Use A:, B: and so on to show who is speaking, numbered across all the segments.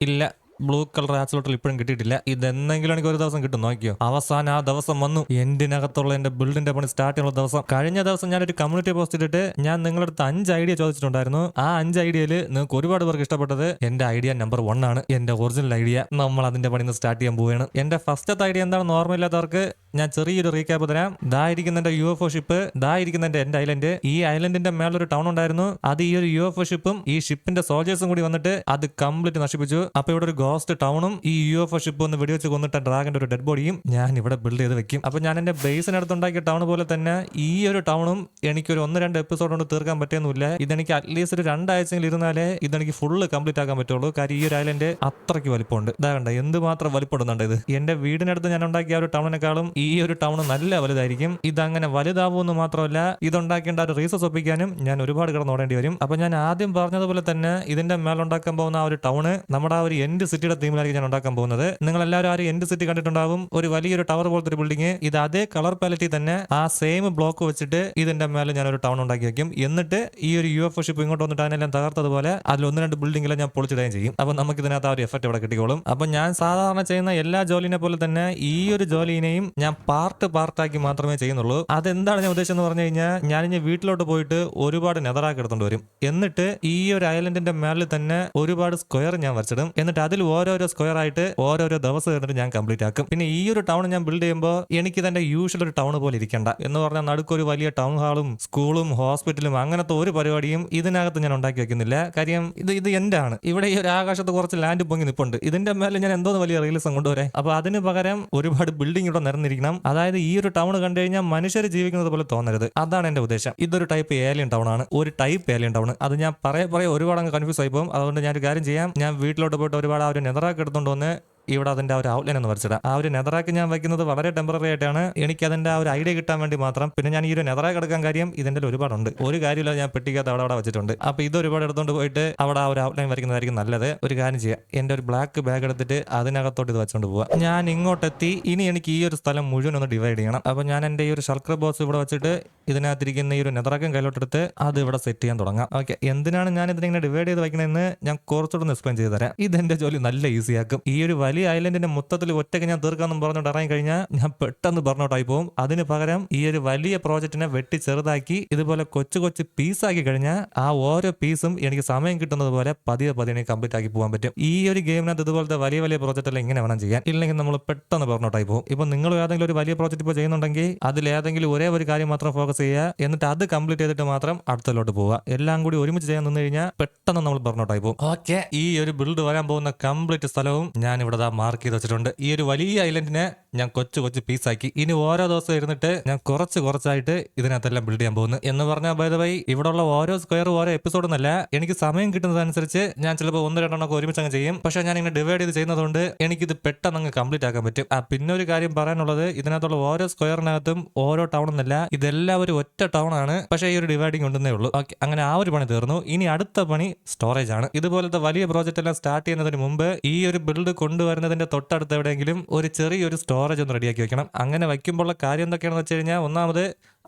A: ഇല്ല blue colour ആക്സിലോട്ടിൽ ഇപ്പോഴും കിട്ടിയിട്ടില്ല. ഇതെന്തെങ്കിലും എനിക്ക് ഒരു ദിവസം കിട്ടും. നോക്കിയോ? അവസാനം ആ ദിവസം വന്നു. എന്റിനകത്തുള്ള എന്റെ ബിൽഡിന്റെ പണി സ്റ്റാർട്ട് ചെയ്യുന്ന ദിവസം. കഴിഞ്ഞ ദിവസം ഞാൻ ഒരു കമ്മ്യൂണിറ്റി പോസ്റ്റ് ഇട്ടിട്ട് ഞാൻ നിങ്ങളുടെ അടുത്ത് അഞ്ച് ഐഡിയ ചോദിച്ചിട്ടുണ്ടായിരുന്നു. ആ അഞ്ച് ഐഡിയയിൽ നിങ്ങൾക്ക് ഒരുപാട് പേർക്ക് ഇഷ്ടപ്പെട്ടത് എന്റെ ഐഡിയ നമ്പർ വൺ ആണ്. എന്റെ ഒറിജിനൽ ഐഡിയ നമ്മൾ അതിന്റെ പണി സ്റ്റാർട്ട് ചെയ്യാൻ പോവുകയാണ്. എന്റെ ഫസ്റ്റത്തെ ഐഡിയ എന്താണെന്ന് ഓർമ്മയില്ലാത്തവർക്ക് ഞാൻ ചെറിയൊരു റീക്യാപ്പ് തരാം. ദാ ഇരിക്കുന്ന എന്റെ യു എഫ് ഒ ഷിപ്പ് ഇരിക്കുന്ന എന്റെ ഐലൻഡ് ഈ ഐലൻഡിന്റെ മേലൊരു ടൗൺ ഉണ്ടായിരുന്നു. അത് ഈ ഒരു യു എഫ് ഒ ഷിപ്പും ഈ ഷിപ്പിന്റെ സോൾജേഴ്സും കൂടി വന്നിട്ട് അത് കംപ്ലീറ്റ് നശിപ്പിച്ചു. അപ്പൊ ഇവിടെ ഒരു ഗോസ്റ്റ് ടൗണും ഈ യു എഫ് ഷിപ്പ് ഒന്ന് വെടിവെച്ച് കൊന്നിട്ട ഡ്രാഗന്റെ ഒരു ഡെഡ് ബോഡിയും ഞാൻ ഇവിടെ ബിൽഡ് ചെയ്ത് വെക്കും. അപ്പൊ ഞാൻ എന്റെ ബേസിനടുത്ത് ഉണ്ടാക്കിയ ടൗൺ പോലെ തന്നെ ഈ ഒരു ടൗണും എനിക്കൊരു ഒന്ന് രണ്ട് എപ്പിസോഡ് കൊണ്ട് തീർക്കാൻ പറ്റുന്നില്ല ഇതെനിക്ക് അറ്റ്ലീസ്റ്റ് ഒരു രണ്ടാഴ്ചയിൽ ഇരുന്നാലേ ഇതെനിക്ക് ഫുള്ള് കംപ്ലീറ്റ് ആക്കാൻ പറ്റുള്ളൂ. കാര്യം ഈ ഒരു ഐലൻഡ് അത്രയ്ക്ക് വലിപ്പമുണ്ട്. ഇതാ കണ്ട എന്തുമാത്രം വലിപ്പമുണ്ടെന്നുണ്ട് ഇത്. എന്റെ വീടിനടുത്ത് ഞാൻ ഉണ്ടാക്കിയ ഒരു ടൗണിനെക്കാളും ഈ ഒരു ടൗൺ നല്ല വലുതായിരിക്കും. ഇതങ്ങനെ വലുതാവുമെന്ന് മാത്രമല്ല ഇതുണ്ടാക്കേണ്ട ഒരു റീസസ് ഒപ്പിക്കാനും ഞാൻ ഒരുപാട് കിടന്നോടേണ്ടി വരും. അപ്പൊ ഞാൻ ആദ്യം പറഞ്ഞതുപോലെ തന്നെ ഇതിന്റെ മേലുണ്ടാക്കാൻ പോകുന്ന ആ ഒരു ടൗണ് നമ്മുടെ ആ ഒരു എൻഡ് സിറ്റിയുടെ തീമിലായിരിക്കും ഞാൻ ഉണ്ടാക്കാൻ പോകുന്നത്. നിങ്ങൾ എല്ലാവരും ആരും എന്റെ സിറ്റി കണ്ടിട്ടുണ്ടാവും. ഒരു വലിയൊരു ടവർ പോലത്തെ ഒരു ബിൽഡിംഗ് ഇത് അതേ കളർ പാലറ്റി തന്നെ ആ സെയിം ബ്ലോക്ക് വെച്ചിട്ട് ഇതിന്റെ മേലെ ഞാൻ ഒരു ടൗൺ ഉണ്ടാക്കി വെക്കും. എന്നിട്ട് ഈ ഒരു യു എഫ് ഷിപ്പ് ഇങ്ങോട്ട് വന്നിട്ട് അതിനെല്ലാം തകർത്തതുപോലെ അതിൽ ഒന്ന് രണ്ട് ബിൽഡിംഗെല്ലാം ഞാൻ പൊളിച്ചിടുകയും ചെയ്യും. അപ്പൊ നമുക്ക് ഇതിനകത്ത് ആ ഒരു എഫക്റ്റ് ഇവിടെ കിട്ടിക്കോളും. അപ്പൊ ഞാൻ സാധാരണ ചെയ്യുന്ന എല്ലാ ജോലിനെ പോലെ തന്നെ ഈ ഒരു ജോലിനെയും ഞാൻ പാർട്ട് പാർട്ടാക്കി മാത്രമേ ചെയ്യുന്നുള്ളൂ. അതെന്താണ് ഞാൻ ഉദ്ദേശം എന്ന് പറഞ്ഞു കഴിഞ്ഞാൽ ഞാൻ ഇനി വീട്ടിലോട്ട് പോയിട്ട് ഒരുപാട് നെതറാക്കി എടുത്തോണ്ട് വരും. എന്നിട്ട് ഈ ഒരു ഐലൻഡിന്റെ മേളിൽ തന്നെ ഒരുപാട് സ്ക്വയർ ഞാൻ വരച്ചിടും. എന്നിട്ട് അതിൽ ഓരോരോ സ്ക്വയർ ആയിട്ട് ഓരോരോ ദിവസം ഇരുന്നിട്ട് ഞാൻ കംപ്ലീറ്റ് ആക്കും. പിന്നെ ഈ ഒരു ടൗൺ ഞാൻ ബിൽഡ് ചെയ്യുമ്പോൾ എനിക്ക് തന്നെ യൂഷ്വൽ ഒരു ടൗൺ പോലെ ഇരിക്കണ്ട. എന്ന് പറഞ്ഞാൽ നടുക്കൊരു വലിയ ടൗൺ ഹാളും സ്കൂളും ഹോസ്പിറ്റലും അങ്ങനത്തെ ഒരു പരിപാടിയും ഇതിനകത്ത് ഞാൻ ഉണ്ടാക്കി വെക്കുന്നില്ല. കാര്യം ഇത് ഇത് എന്താണ്? ഇവിടെ ഈ ഒരു ആകാശത്ത് കുറച്ച് ലാൻഡ് പൊങ്ങി നിപ്പുണ്ട്. ഇതിന്റെ മേലെ ഞാൻ എന്തോ വലിയ റീൽസും കൊണ്ടുവരെ അപ്പൊ അതിന് പകരം ഒരുപാട് ബിൽഡിംഗ് ഇവിടെ നിരന്നിരിക്കണം. അതായത് ഈ ഒരു ടൗൺ കണ്ടു കഴിഞ്ഞാൽ മനുഷ്യർ ജീവിക്കുന്നത് പോലെ തോന്നരുത്. അതാണ് എന്റെ ഉദ്ദേശം. ഇതൊരു ടൈപ്പ് ഏലിയൻ ടൗൺ ആണ്. ഒരു ടൈപ്പ് ഏലിയൻ ടൗൺ അത് ഞാൻ പറയെ പറയെ ഒരുപാട് അങ്ങ് കൺഫ്യൂസ് ആയി പോകും. അതുകൊണ്ട് ഞാൻ ഒരു കാര്യം ചെയ്യാം. ഞാൻ വീട്ടിലോട്ട് പോയിട്ട് ഒരുപാട് ഒരു നെതറാക്കി എടുത്തുകൊണ്ട് വന്ന് ഇവിടെ അതിന്റെ ഒരു ഔട്ട്ലൈൻ ഒന്ന് വരച്ചിടാം. ആ ഒരു നെതറാക്ക് ഞാൻ വയ്ക്കുന്നത് വളരെ ടെമ്പററി ആയിട്ടാണ്. എനിക്ക് അതിന്റെ ആ ഒരു ഐഡിയ കിട്ടാൻ വേണ്ടി മാത്രം. പിന്നെ ഞാൻ ഈ ഒരു നെതറാക്ക് എടുക്കാൻ കാര്യം ഇതിന്റെ ഒരുപാടുണ്ട്. ഒരു കാര്യമില്ല ഞാൻ പെട്ടിക്കകത്ത് അവിടെ അവിടെ വെച്ചിട്ടുണ്ട്. അപ്പൊ ഇത് ഒരുപാട് എടുത്തുകൊണ്ട് പോയിട്ട് അവിടെ ആ ഒരു ഔട്ട്ലൈൻ വരയ്ക്കുന്നതായിരിക്കും നല്ലത്. ഒരു കാര്യം ചെയ്യാം. എന്റെ ഒരു ബ്ലാക്ക് ബാഗ് എടുത്തിട്ട് അതിനകത്തോട്ട് ഇത് വെച്ചുകൊണ്ട് പോവാം. ഞാൻ ഇങ്ങോട്ടെത്തി. ഇനി എനിക്ക് ഈ ഒരു സ്ഥലം മുഴുവൻ ഒന്ന് ഡിവൈഡ് ചെയ്യണം. അപ്പൊ ഞാൻ എന്റെ ഈ ഒരു ഷർക്കർ ബോക്സ് ഇവിടെ വെച്ചിട്ട് ഇതിനകത്തിരിക്കുന്ന ഈ ഒരു നെതറാക്കം കയ്യിലോട്ടെടുത്ത് അത് ഇവിടെ സെറ്റ് ചെയ്യാൻ തുടങ്ങാം. ഓക്കെ എന്തിനാണ് ഞാൻ ഇതിനെ ഡിവൈഡ് ചെയ്ത് വയ്ക്കണമെന്ന് ഞാൻ കുറച്ചുകൂടെ ഒന്ന് എക്സ്പ്ലെയിൻ ചെയ്ത് തരാം. ഇതെന്റെ ജോലി നല്ല ഈസിയാക്കും ഈ ഒരു വലിയ ഐലൻഡിന്റെ മൊത്തത്തിൽ ഒറ്റയ്ക്ക് ഞാൻ തീർക്കാമെന്ന് പറഞ്ഞുകൊണ്ട് ഇറങ്ങി കഴിഞ്ഞാൽ ഞാൻ പെട്ടെന്ന് ബർണൗട്ടായി പോകും. അതിന് പകരം ഈ ഒരു വലിയ പ്രോജക്റ്റിനെ വെട്ടി ചെറുതാക്കി ഇതുപോലെ കൊച്ചു കൊച്ചു പീസാക്കി കഴിഞ്ഞാൽ ആ ഓരോ പീസും എനിക്ക് സമയം കിട്ടുന്നത് പോലെ പതിയെ പതിയെ എനിക്ക് കംപ്ലീറ്റ് ആക്കി പോകാൻ പറ്റും. ഈ ഒരു ഗെയിമിനകത്ത് ഇതുപോലത്തെ വലിയ വലിയ പ്രോജക്റ്റ് എല്ലാം ഇങ്ങനെ വേണം ചെയ്യാൻ? ഇല്ലെങ്കിൽ നമ്മൾ പെട്ടെന്ന് ബർണൗട്ടായി പോകും. ഇപ്പൊ നിങ്ങൾ ഏതെങ്കിലും ഒരു വലിയ പ്രോജക്റ്റ് ഇപ്പോൾ ചെയ്യുന്നുണ്ടെങ്കിൽ അതിൽ ഏതെങ്കിലും ഒരേ ഒരു കാര്യം മാത്രം ഫോക്കസ് ചെയ്യുക. എന്നിട്ട് അത് കംപ്ലീറ്റ് ചെയ്തിട്ട് മാത്രം അടുത്തലോട്ട് പോവുക. എല്ലാം കൂടി ഒരുമിച്ച് ചെയ്യാൻ നിന്ന് കഴിഞ്ഞാൽ പെട്ടെന്ന് നമ്മൾ ബർണൗട്ടായി പോകും. ഓക്കെ. ഈ ഒരു ബിൽഡ് വരാൻ പോകുന്ന കംപ്ലീറ്റ് സ്ഥലവും ഞാൻ ഇവിടെ മാർക്ക് ചെയ്ത് വെച്ചിട്ടുണ്ട്. ഈ ഒരു വലിയ ഐലൻഡിനെ ഞാൻ കൊച്ചു കൊച്ചു പീസാക്കി ഇനി ഓരോ ദിവസം ഇരുന്നിട്ട് ഞാൻ കുറച്ച് കുറച്ചായിട്ട് ഇതിനകത്തെല്ലാം ബിൽഡ് ചെയ്യാൻ പോകുന്നു. എന്ന് പറഞ്ഞാൽ ബൈദവായി വൈ ഇവിടെ ഉള്ള ഓരോ സ്ക്വയർ ഓരോ എപ്പിസോഡ് എന്നല്ല എനിക്ക് സമയം കിട്ടുന്നതനുസരിച്ച് ഞാൻ ചിലപ്പോൾ ഒന്ന് രണ്ടെണ്ണമൊക്കെ ഒരുമിച്ച് അങ്ങ് ചെയ്യും. പക്ഷേ ഞാൻ ഇങ്ങനെ ഡിവൈഡ് ചെയ്ത് ചെയ്യുന്നതുകൊണ്ട് എനിക്കിത് പെട്ടെന്ന് അങ്ങ് കംപ്ലീറ്റ് ആക്കാൻ പറ്റും. ആ പിന്നെ ഒരു കാര്യം പറയാനുള്ളത് ഇതിനകത്തുള്ള ഓരോ സ്ക്വയറിനകത്തും ഓരോ ടൗൺ എന്നല്ല ഇതെല്ലാം ഒരു ഒറ്റ ടൗൺ ആണ്. പക്ഷേ ഈ ഒരു ഡിവൈഡിങ് ഉണ്ടെന്നേ ഉള്ളൂ. ഓക്കെ അങ്ങനെ ആ ഒരു പണി തീർന്നു. ഇനി അടുത്ത പണി സ്റ്റോറേജ് ആണ്. ഇതുപോലത്തെ വലിയ പ്രോജക്റ്റ് എല്ലാം സ്റ്റാർട്ട് ചെയ്യുന്നതിന് മുമ്പ് ഈ ഒരു ബിൽഡ് കൊണ്ടുവരുന്നതിന്റെ തൊട്ടടുത്ത് എവിടെയെങ്കിലും ഒരു ചെറിയൊരു സ്റ്റോറേജ് ഒന്ന് റെഡിയാക്കി വെക്കണം. അങ്ങനെ വയ്ക്കുമ്പോഴുള്ള കാര്യം എന്തൊക്കെയാണെന്ന് വെച്ച് കഴിഞ്ഞാൽ ഒന്നാമത്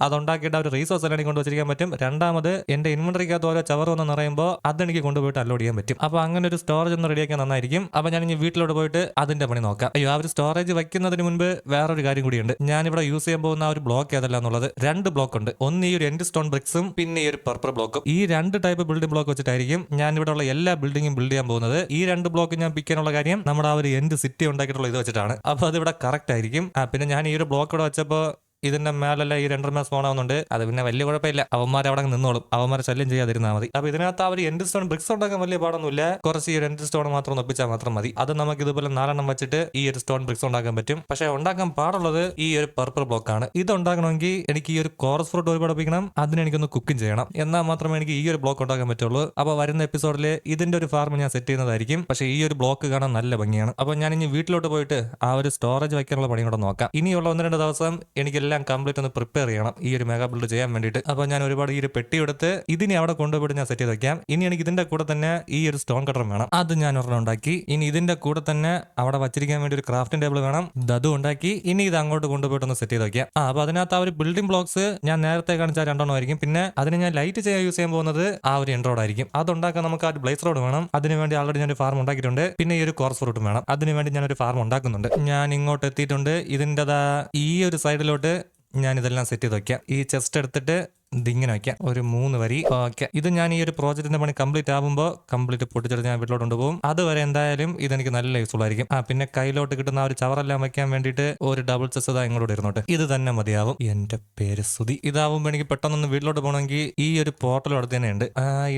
A: അതുണ്ടാക്കിയിട്ട് ഒരു റീസോഴ്സ് എല്ലാം കൊണ്ട് വെച്ചിരിക്കാൻ പറ്റും. രണ്ടാമത് എന്റെ ഇൻവെന്ററിക്കകത്ത് ഓരോ ചവർ നിറയുമ്പോൾ അതെനിക്ക് കൊണ്ടുപോയിട്ട് അലോഡ് ചെയ്യാൻ പറ്റും. അപ്പൊ അങ്ങനെ ഒരു സ്റ്റോറേജ് ഒന്ന് റെഡിയാക്കാൻ നന്നായിരിക്കും. അപ്പൊ ഞാൻ ഇനി വീട്ടിലോട്ട് പോയിട്ട് അതിന്റെ പണി നോക്കാം. അയ്യോ ആ ഒരു സ്റ്റോറേജ് വയ്ക്കുന്നതിന് മുൻപ് വേറൊരു കാര്യം കൂടിയുണ്ട്. ഞാൻ ഇവിടെ യൂസ് ചെയ്യാൻ പോകുന്ന ഒരു ബ്ലോക്ക് ഏതല്ല എന്നുള്ളത് രണ്ട് ബ്ലോക്ക് ഉണ്ട്. ഒന്ന് ഈ ഒരു എൻഡ് സ്റ്റോൺ ബ്രിക്സും പിന്നെ ഈ ഒരു പർപ്പിൾ ബ്ലോക്കും ഈ രണ്ട് ടൈപ്പ് ബിൽഡിംഗ് ബ്ലോക്ക് വെച്ചിട്ടായിരിക്കും ഞാൻ ഇവിടെ ഉള്ള എല്ലാ ബിൽഡിംഗും ബിൽഡ് ചെയ്യാൻ പോകുന്നത്. ഈ രണ്ട് ബ്ലോക്ക് ഞാൻ പിക്കാനുള്ള കാര്യം നമ്മുടെ ആ ഒരു എൻഡ് സിറ്റി ഉണ്ടാക്കിയിട്ടുള്ള ഇത് വെച്ചിട്ടാണ്. അപ്പോൾ അത് ഇവിടെ കറക്റ്റ് ആയിരിക്കും പിന്നെ ഞാൻ ഈ ഒരു ബ്ലോക്ക് ഇവിടെ വെച്ചപ്പോൾ ഇതിന്റെ മേലല്ല ഈ രണ്ടര സ്പോൺ ആവുന്നുണ്ട് അത് പിന്നെ വലിയ കുഴപ്പമില്ല. അവന്മാർ അവിടെ നിന്നോളും. അവന്മാരെ ശല്യം ചെയ്യാതിരുന്നാൽ മതി. അപ്പൊ ഇതിനകത്ത് അവർ എൻഡ് സ്റ്റോൺ ബ്രിക്സ് ഉണ്ടാക്കാൻ വലിയ പാടൊന്നുമില്ല. കുറച്ച് ഈ രണ്ട് സ്റ്റോൺ മാത്രം ഒപ്പിച്ചാൽ മാത്രം മതി. അത് നമുക്ക് ഇതുപോലെ നാലെണ്ണം വെച്ചിട്ട് ഈ ഒരു സ്റ്റോൺ ബ്രിക്സ് ഉണ്ടാക്കാൻ പറ്റും. പക്ഷെ ഉണ്ടാക്കാൻ പാടുള്ളത് ഈ ഒരു പർപ്പിൾ ബ്ലോക്ക് ആണ്. ഇത് ഉണ്ടാക്കണമെങ്കിൽ എനിക്ക് ഈ ഒരു കോറസ് ഫ്രൂട്ട് ഒരുപാട് ഒപ്പിക്കണം. അതിന് എനിക്കൊന്ന് കുക്കിംഗ് ചെയ്യണം. എന്നാൽ മാത്രമേ എനിക്ക് ഈ ഒരു ബ്ലോക്ക് ഉണ്ടാക്കാൻ പറ്റുള്ളൂ. അപ്പൊ വരുന്ന എപ്പിസോഡിൽ ഇതിന്റെ ഒരു ഫാർം ഞാൻ സെറ്റ് ചെയ്യുന്നതായിരിക്കും. പക്ഷേ ഈ ഒരു ബ്ലോക്ക് കാണാൻ നല്ല ഭംഗിയാണ്. അപ്പൊ ഞാൻ ഇനി വീട്ടിലോട്ട് പോയിട്ട് ആ ഒരു സ്റ്റോറേജ് വയ്ക്കാനുള്ള പണി കൂടെ നോക്കാം. ഇനിയുള്ള ഒന്ന് രണ്ട് ദിവസം എനിക്ക് ഇതെല്ലാം കംപ്ലീറ്റ് ഒന്ന് പ്രിപ്പയർ ചെയ്യണം. ഈ ഒരു മെഗാ ബിൽഡ് ചെയ്യാൻ വേണ്ടിയിട്ട്. അപ്പോൾ ഞാൻ ഒരുപാട് ഈ ഒരു പെട്ടി എടുത്ത് ഇതിനെ അവിടെ കൊണ്ടുപോയിട്ട് ഞാൻ സെറ്റ് ചെയ്ത് വെക്കാം. ഇനി എനിക്ക് ഇതിന്റെ കൂടെ തന്നെ ഈ ഒരു സ്റ്റോൺ കട്ടർ വേണം. അത് ഞാൻ ഒരെണ്ണം ഉണ്ടാക്കി. ഇനി ഇതിന്റെ കൂടെ തന്നെ അവിടെ വച്ചിരിക്കാൻ വേണ്ടി ഒരു ക്രാഫ്റ്റിംഗ് ടേബിൾ വേണം. അതും ഉണ്ടാക്കി. ഇനി ഇത് അങ്ങോട്ട് കൊണ്ടുപോയിട്ട് ഒന്ന് സെറ്റ് ചെയ്ത് വെക്കാം. ആ അപ്പോൾ അതിനകത്ത് ആ ഒരു ബിൽഡിംഗ് ബ്ലോക്സ് ഞാൻ നേരത്തെ കാണിച്ച രണ്ടെണ്ണം ആയിരിക്കും. പിന്നെ അതിന് ഞാൻ ലൈറ്റ് ചെയ്യാൻ യൂസ് ചെയ്യാൻ പോകുന്നത് ആ ഒരു എൻഡ്രോഡ് ആയിരിക്കും. അതുണ്ടാക്കാൻ നമുക്ക് ആ ഒരു ബ്ലേസ് റോഡ് വേണം. അതിന് വേണ്ടി ആൾറെഡി ഞാൻ ഒരു ഫാർം ഉണ്ടാക്കിയിട്ടുണ്ട്. പിന്നെ ഈ ഒരു കോർസ് ഫ്രൂട്ടും വേണം. അതിന് വേണ്ടി ഞാൻ ഒരു ഫാർം ഉണ്ടാക്കുന്നുണ്ട്. ഞാൻ ഇങ്ങോട്ട് എത്തിയിട്ടുണ്ട്. ഇതിന്റെതാ ഈ ഒരു സൈഡിലോട്ട് ഞാൻ ഇതെല്ലാം സെറ്റ് ചെയ്ത് വയ്ക്കാം ഈ ചെസ്റ്റ് എടുത്തിട്ട് ഇതിങ്ങനെ വയ്ക്കാം. ഒരു മൂന്ന് വരി. ഓക്കെ. ഇത് ഞാൻ ഈ ഒരു പ്രോജക്റ്റിന്റെ പണി കംപ്ലീറ്റ് ആകുമ്പോൾ കംപ്ലീറ്റ് പൊട്ടിച്ചെടുത്ത് ഞാൻ വീട്ടിലോട്ട് കൊണ്ടുപോകും അതുവരെ എന്തായാലും ഇതെനിക്ക് നല്ല യൂസ്ഫുൾ ആയിരിക്കും. ആ പിന്നെ കയ്യിലോട്ട് കിട്ടുന്ന ആ ഒരു ചവറെല്ലാം വെക്കാൻ വേണ്ടിയിട്ട് ഒരു ഡബിൾ ചെസ് ഇതാ ഇങ്ങോട്ട് ഇരുന്നോട്ട്. ഇത് തന്നെ മതിയാവും. എന്റെ പേര് സുതി ഇതാവുമ്പോൾ എനിക്ക് പെട്ടെന്നൊന്ന് വീട്ടിലോട്ട് പോകണമെങ്കിൽ ഈ ഒരു പോർട്ടൽ അടുത്ത് തന്നെ ഉണ്ട്.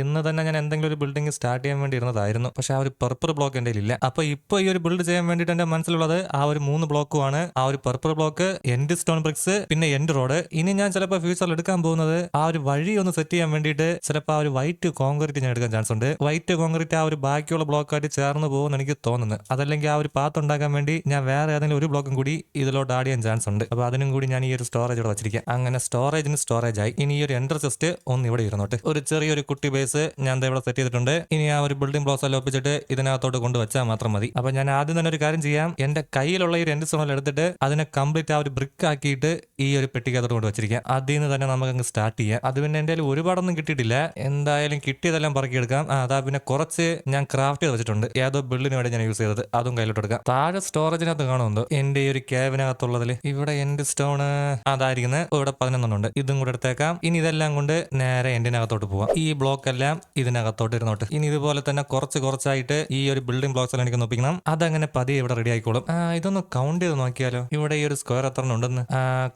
A: ഇന്ന് തന്നെ ഞാൻ എന്തെങ്കിലും ഒരു ബിൽഡിംഗ് സ്റ്റാർട്ട് ചെയ്യാൻ വേണ്ടി ഇരുന്നതായിരുന്നു. പക്ഷെ ആ ഒരു പെർപ്പർ ബ്ലോക്ക് എന്റെ ഇല്ല അപ്പൊ ഇപ്പൊ ഈ ഒരു ബിൽഡ് ചെയ്യാൻ വേണ്ടിട്ട് എന്റെ മനസ്സിലുള്ളത് ആ ഒരു മൂന്ന് ബ്ലോക്കുമാണ്. ആ ഒരു paver block and stone bricks പിന്നെ എൻഡ് റോഡ്. ഇനി ഞാൻ ചിലപ്പോൾ ഫ്യൂച്ചറിൽ എടുക്കാൻ പോകുന്നത് ആ ഒരു വഴി ഒന്ന് സെറ്റ് ചെയ്യാൻ വേണ്ടിയിട്ട് ചിലപ്പോൾ ആ ഒരു വൈറ്റ് കോൺക്രീറ്റ് ഞാൻ എടുക്കാൻ ചാൻസ് ഉണ്ട്. വൈറ്റ് കോൺക്രീറ്റ് ആ ഒരു ബാക്കിയുള്ള ബ്ലോക്കായിട്ട് ചേർന്ന് പോകുമെന്ന് എനിക്ക് തോന്നുന്നു. അതല്ലെങ്കിൽ ആ ഒരു പാത്ത് ഉണ്ടാക്കാൻ വേണ്ടി ഞാൻ വേറെ ഏതെങ്കിലും ഒരു ബ്ലോക്കും കൂടി ഇതിലോട്ട് ആഡ് ചെയ്യാൻ ചാൻസ് ഉണ്ട്. അപ്പോൾ അതിനും കൂടി ഞാൻ ഈ ഒരു സ്റ്റോറേജ് ഇവിടെ വെച്ചിരിക്കാം. അങ്ങനെ സ്റ്റോറേജിന് സ്റ്റോറേജ് ആയി. ഇനി ഈ ഒരു എൻട്ര ചെസ്റ്റ് ഒന്ന് ഇവിടെ ഇരുന്നോട്ട്. ഒരു ചെറിയൊരു കുട്ടി ബേസ് ഞാൻ ഇവിടെ സെറ്റ് ചെയ്തിട്ടുണ്ട്. ഇനി ആ ഒരു ബിൽഡിംഗ് ബ്ലോസ് എല്ലാം ഒപ്പിച്ചിട്ട് ഇതിനകത്തോട്ട് കൊണ്ട് വെച്ചാൽ മാത്രം മതി. അപ്പോൾ ഞാൻ ആദ്യം തന്നെ ഒരു കാര്യം ചെയ്യാം. എന്റെ കയ്യിലുള്ള ഈ രണ്ട് സ്റ്റോണിൽ എടുത്തിട്ട് അതിനെ കംപ്ലീറ്റ് ആ ഒരു ബ്രിക്ക് ആക്കിയിട്ട് ഈ ഒരു പെട്ടിക്കകത്തോട്ട് കൊണ്ട് വെച്ചിരിക്കാം. അതിൽ നിന്ന് തന്നെ നമുക്ക് അങ്ങ് സ്റ്റാർട്ട് ചെയ്യാം അത് പിന്നെ കയ്യിൽ ഒരുപാടൊന്നും കിട്ടിയിട്ടില്ല. എന്തായാലും കിട്ടിയതെല്ലാം പറക്കിയെടുക്കാം. അതാ പിന്നെ കുറച്ച് ഞാൻ ക്രാഫ്റ്റ് ചെയ്ത് വെച്ചിട്ടുണ്ട്. ഏതോ ബിൽഡിന് വേണ്ടി ഞാൻ യൂസ് ചെയ്തത്. അതും കയ്യിലോട്ട് എടുക്കാം. താഴെ സ്റ്റോറേജിനകത്ത് കാണുന്നുണ്ടോ. എന്റെ ഈ ഒരു ക്യാബിനകത്തുള്ളതിൽ ഇവിടെ എന്റെ സ്റ്റോണ് അതായിരിക്കുന്നത്. ഇവിടെ പതിനൊന്നെണ്ണുണ്ട് ഇതും കൂടെ എടുത്തേക്കാം. ഇനി ഇതെല്ലാം കൊണ്ട് നേരെ എന്റിനകത്തോട്ട് പോവാം. ഈ ബ്ലോക്ക് എല്ലാം ഇതിനകത്തോട്ട് ഇരുന്നോട്ട്. ഇനി ഇതുപോലെ തന്നെ കുറച്ച് കുറച്ചായിട്ട് ഈ ഒരു ബിൽഡിംഗ് ബ്ലോക്സ് എല്ലാം എനിക്ക് നോപ്പിക്കണം അതങ്ങനെ പതിയെ ഇവിടെ റെഡി ആയിക്കോളും. ഇതൊന്ന് കൗണ്ട് ചെയ്ത് നോക്കിയാലോ. ഇവിടെ ഈ ഒരു സ്ക്വയർ എത്ര ഉണ്ടെന്ന്.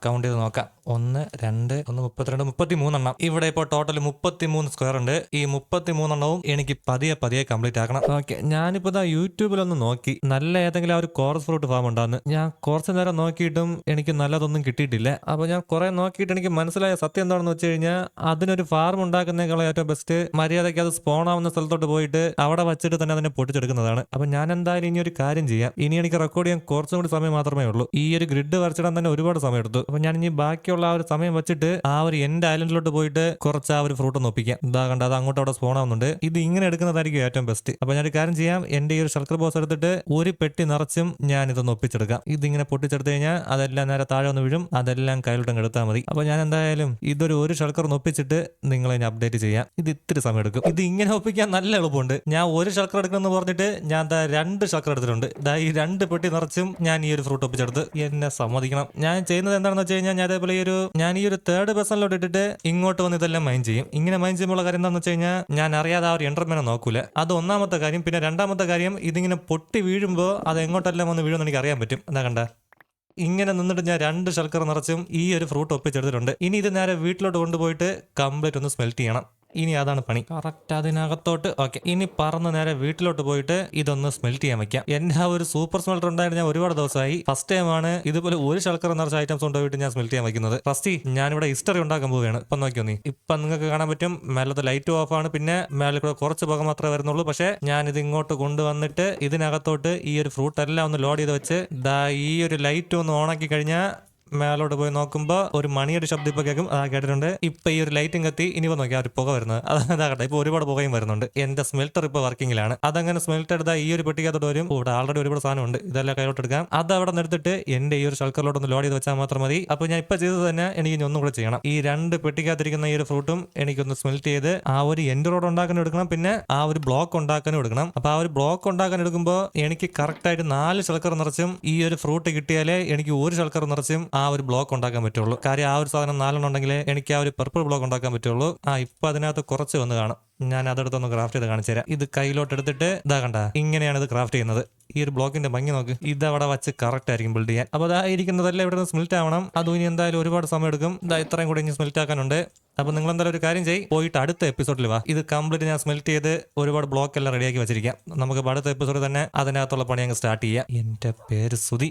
A: കൗണ്ട് ചെയ്ത് നോക്കാം. ഒന്ന് രണ്ട് ഒന്ന് മുപ്പത്തിരണ്ട് മുപ്പത്തി മൂന്നെണ്ണം ഇവിടെ ഇപ്പോൾ ടോട്ടൽ മുപ്പത്തി മൂന്ന് സ്ക്വയർ ഉണ്ട്. ഈ മുപ്പത്തി മൂന്നെണ്ണവും എനിക്ക് പതിയെ പതിയെ കംപ്ലീറ്റ് ആക്കണം. ഓക്കെ ഞാനിപ്പോ ദാ യൂട്യൂബിലൊന്ന് നോക്കി. നല്ല ഏതെങ്കിലും ആ ഒരു കോറസ് ഫ്രൂട്ട് ഫാം ഉണ്ടാകുന്നു ഞാൻ കുറച്ച് നേരം നോക്കിയിട്ടും എനിക്ക് നല്ലതൊന്നും കിട്ടിയിട്ടില്ല. അപ്പൊ ഞാൻ കുറെ നോക്കിയിട്ട് എനിക്ക് മനസ്സിലായ സത്യം എന്താണെന്ന് വെച്ച് കഴിഞ്ഞാൽ അതിനൊരു ഫാം ഉണ്ടാക്കുന്നേക്കാളും ഏറ്റവും ബെസ്റ്റ് മര്യാദയ്ക്ക് അത് സ്പോൺ ആവുന്ന സ്ഥലത്തോട്ട് പോയിട്ട് അവിടെ വെച്ചിട്ട് തന്നെ അതിനെ പൊട്ടിച്ചെടുക്കുന്നതാണ്. അപ്പൊ ഞാൻ എന്തായാലും ഇനി ഒരു കാര്യം ചെയ്യാം. ഇനി എനിക്ക് റെക്കോർഡ് ചെയ്യാൻ കുറച്ചും കൂടി സമയം മാത്രമേ ഉള്ളൂ. ഈ ഒരു ഗ്രിഡ് വരച്ചിടാൻ തന്നെ ഒരുപാട് സമയം എടുത്തു അപ്പൊ ഞാൻ ഇനി ബാക്കിയുള്ള ആ ഒരു സമയം വെച്ചിട്ട് ആ ഒരു എൻഡ് ഐലൻഡിലോട്ട് പോയിട്ട് കുറച്ച് ആ ഒരു ഫ്രൂട്ട് ഒപ്പിക്കാം. ഇതാ കണ്ട അത് അങ്ങോട്ട് അവിടെ സ്പോൺ ആവുന്നുണ്ട്. ഇത് ഇങ്ങനെ എടുക്കുന്നതായിരിക്കും ഏറ്റവും ബെസ്റ്റ് അപ്പൊ ഞാനൊരു കാര്യം ചെയ്യാം. എന്റെ ഈ ഒരു ശർക്കര ബോസ് എടുത്തിട്ട് ഒരു പെട്ടി നിറച്ചും ഞാൻ ഇതൊന്ന് ഒപ്പിച്ചെടുക്കാം. ഇതിങ്ങനെ പൊട്ടിച്ചെടുത്ത് കഴിഞ്ഞാൽ അതെല്ലാം നേരെ താഴെ ഒന്ന് വീഴും. അതെല്ലാം കയ്യിലോട്ട് എടുത്താൽ മതി. അപ്പൊ ഞാൻ എന്തായാലും ഇതൊരു ഒരു ശർക്കർ ഒപ്പിച്ചിട്ട് നിങ്ങളെ ഞാൻ അപ്ഡേറ്റ് ചെയ്യാം. ഇത് ഇത്തിരി സമയം എടുക്കും. ഇത് ഇങ്ങനെ ഒപ്പിക്കാൻ നല്ല എളുപ്പമുണ്ട്. ഞാൻ ഒരു ശർക്കര എടുക്കണമെന്ന് പറഞ്ഞിട്ട് ഞാൻ ദാ രണ്ട് ശർക്കർ എടുത്തിട്ടുണ്ട്. ദാ ഈ രണ്ട് പെട്ടി നിറച്ചും ഞാൻ ഈ ഒരു ഫ്രൂട്ട് ഒപ്പിച്ചെടുത്ത് എന്നെ സമ്മതിക്കണം. ഞാൻ ചെയ്യുന്നത് എന്താണെന്ന് വെച്ച് കഴിഞ്ഞാൽ ഞാൻ അതേപോലെ ഈ ഒരു ഞാൻ ഈ ഒരു തേർഡ് പേഴ്സണിലോട്ട് ഇട്ടിട്ട് ഇങ്ങോട്ട് വന്ന് ഇതെല്ലാം മൈൻഡ് ചെയ്യും. ഇങ്ങനെ മൈൻഡ് ചെയ്യുമ്പോൾ കാര്യം എന്താണെന്ന് വെച്ച് കഴിഞ്ഞാൽ ഞാൻ അറിയാതെ ആ ഒരു എന്റർമെനെ നോക്കൂല. അത് ഒന്നാമത്തെ കാര്യം. പിന്നെ രണ്ടാമത്തെ കാര്യം ഇതിങ്ങനെ പൊട്ടി വീഴുമ്പോൾ അത് എങ്ങോട്ടെല്ലാം വന്ന് വീഴുമെന്ന് എനിക്ക് അറിയാൻ പറ്റും. എന്താ കണ്ട. ഇങ്ങനെ നിന്നിട്ട് ഞാൻ രണ്ട് ശർക്കര നിറച്ചും ഈ ഒരു ഫ്രൂട്ട് ഒപ്പിച്ചെടുത്തിട്ടുണ്ട്. ഇനി ഇത് നേരെ വീട്ടിലോട്ട് കൊണ്ടുപോയിട്ട് കംപ്ലീറ്റ് ഒന്ന് സ്മെൽറ്റ് ചെയ്യണം. ഇനി അതാണ് പണി. കറക്റ്റ് അതിനകത്തോട്ട്. ഓക്കെ ഇനി പറന്ന് നേരെ വീട്ടിലോട്ട് പോയിട്ട് ഇതൊന്ന് സ്മെൽറ്റ് ചെയ്യാൻ വെക്കാം. എന്റെ ആ ഒരു സൂപ്പർ സ്മെൽറ്റർ ഉണ്ടായിരുന്നു ഞാൻ ഒരുപാട് ദിവസമായി. ഫസ്റ്റ് ടൈം ആണ് ഇതുപോലെ ഒരു ശർക്കര നിറച്ച ഐറ്റംസ് കൊണ്ടുപോയിട്ട് ഞാൻ സ്മെൽറ്റ് ചെയ്യാൻ വെക്കുന്നത്. ഫസ്റ്റ് ഞാനിവിടെ ഹിസ്റ്ററി ഉണ്ടാക്കാൻ പോവുകയാണ്. ഇപ്പൊ നോക്കിയോ നീ? ഇപ്പം നിങ്ങൾക്ക് കാണാൻ പറ്റും മേലത്തെ ലൈറ്റ് ഓഫ് ആണ്. പിന്നെ മേലെ കൂടെ കുറച്ച് പുക മാത്രമേ വരുന്നുള്ളൂ. പക്ഷേ ഞാൻ ഇത് ഇങ്ങോട്ട് കൊണ്ടുവന്നിട്ട് ഇതിനകത്തോട്ട് ഈ ഒരു ഫ്രൂട്ട് എല്ലാം ഒന്ന് ലോഡ് ചെയ്ത് വെച്ച് ദാ ഈ ഒരു ലൈറ്റ് ഒന്ന് ഓണാക്കി കഴിഞ്ഞാൽ മേലോട്ട് പോയി നോക്കുമ്പോൾ ഒരു മണിയുടെ ശബ്ദം ഇപ്പൊ കേൾക്കും. അതാ കേട്ടിട്ടുണ്ട്. ഇപ്പൊ ഈ ഒരു ലൈറ്റും കത്തി ഇനി ഇപ്പൊ നോക്കിയാൽ ഒരു പുക വരുന്നത്. അതാണ് അതാകട്ടെ ഇപ്പൊ ഒരുപാട് പുകയും വരുന്നുണ്ട്. എന്റെ സ്മെൽറ്റർ ഇപ്പൊ വർക്കിംഗിലാണ് അതങ്ങനെ സ്മെൽറ്റ് എടുത്താൽ ഈ ഒരു പെട്ടിക്കകത്തോട് വരും. ഇവിടെ ആൾറെഡി ഒരുപാട് സാധനമുണ്ട്. ഇതെല്ലാം കയ്യിലോട്ട് എടുക്കാം. അത് അവിടെ നിർത്തിട്ട് എന്റെ ഈ ഒരു ഷൾക്കറിലോട്ട് ഒന്ന് ലോഡ് ചെയ്ത് വെച്ചാൽ മാത്രം മതി. അപ്പൊ ഞാൻ ഇപ്പൊ ചെയ്തത് തന്നെ എനിക്ക് ഇനി ഒന്നും കൂടെ ചെയ്യണം. ഈ രണ്ട് പെട്ടിക്കകത്തിരിക്കുന്ന ഈ ഒരു ഫ്രൂട്ടും എനിക്കൊന്ന് സ്മെൽറ്റ് ചെയ്ത് ആ ഒരു എൻഡ് റോഡ് ഉണ്ടാക്കാനും എടുക്കണം. പിന്നെ ആ ഒരു ബ്ലോക്ക് ഉണ്ടാക്കാനും എടുക്കണം. അപ്പൊ ആ ഒരു ബ്ലോക്ക് ഉണ്ടാക്കാൻ എടുക്കുമ്പോൾ എനിക്ക് കറക്റ്റ് ആയിട്ട് നാല് ശൽക്കർ നിറച്ചും ഈ ഒരു ഫ്രൂട്ട് കിട്ടിയാലേ എനിക്ക് ഒരു ശൽക്കർ നിറച്ചും ആ ഒരു ബ്ലോക്ക് ഉണ്ടാക്കാൻ പറ്റുള്ളൂ. കാര്യം ആ ഒരു സാധനം നാലെണ്ണം ഉണ്ടെങ്കിൽ എനിക്ക് ആ ഒരു പർപ്പിൾ ബ്ലോക്ക് ഉണ്ടാക്കാൻ പറ്റുള്ളൂ. ആ ഇപ്പൊ അതിനകത്ത് കുറച്ച് വന്ന് കാണും. ഞാൻ അതെടുത്തൊന്ന് ക്രാഫ്റ്റ് ചെയ്ത് കാണിച്ചു തരാം. ഇത് കയ്യിലോട്ട് എടുത്തിട്ട് ഇതാ കണ്ട ഇങ്ങനെയാണ് ഇത് ക്രാഫ്റ്റ് ചെയ്യുന്നത്. ഈ ഒരു ബ്ലോക്കിന്റെ ഭംഗി നോക്ക്. ഇത് അവിടെ വെച്ച് കറക്റ്റ് ആയിരിക്കും ബിൽഡ് ചെയ്യാൻ. അപ്പൊ അതാ ഇരിക്കുന്നതല്ലേ ഇവിടെ നിന്ന് സ്മിൽറ്റ് ആവണം. അതും ഇനി എന്തായാലും ഒരുപാട് സമയം എടുക്കും. ഇതാ ഇത്രയും കൂടി ഇനി സ്മിൽറ്റ് ആക്കാനുണ്ട്. അപ്പൊ നിങ്ങൾ എന്തായാലും ഒരു കാര്യം ചെയ്യും. പോയിട്ട് അടുത്ത എപ്പിസോഡിൽ വാ. ഇത് കംപ്ലീറ്റ് ഞാൻ സ്മെൽറ്റ് ചെയ്ത് ഒരുപാട് ബ്ലോക്ക് എല്ലാം റെഡിയാക്കി വെച്ചിരിക്കാം. നമുക്ക് അടുത്ത എപ്പിസോഡിൽ തന്നെ അതിനകത്തുള്ള പണി അങ്ങ് സ്റ്റാർട്ട് ചെയ്യാം. എന്റെ പേര് സുതി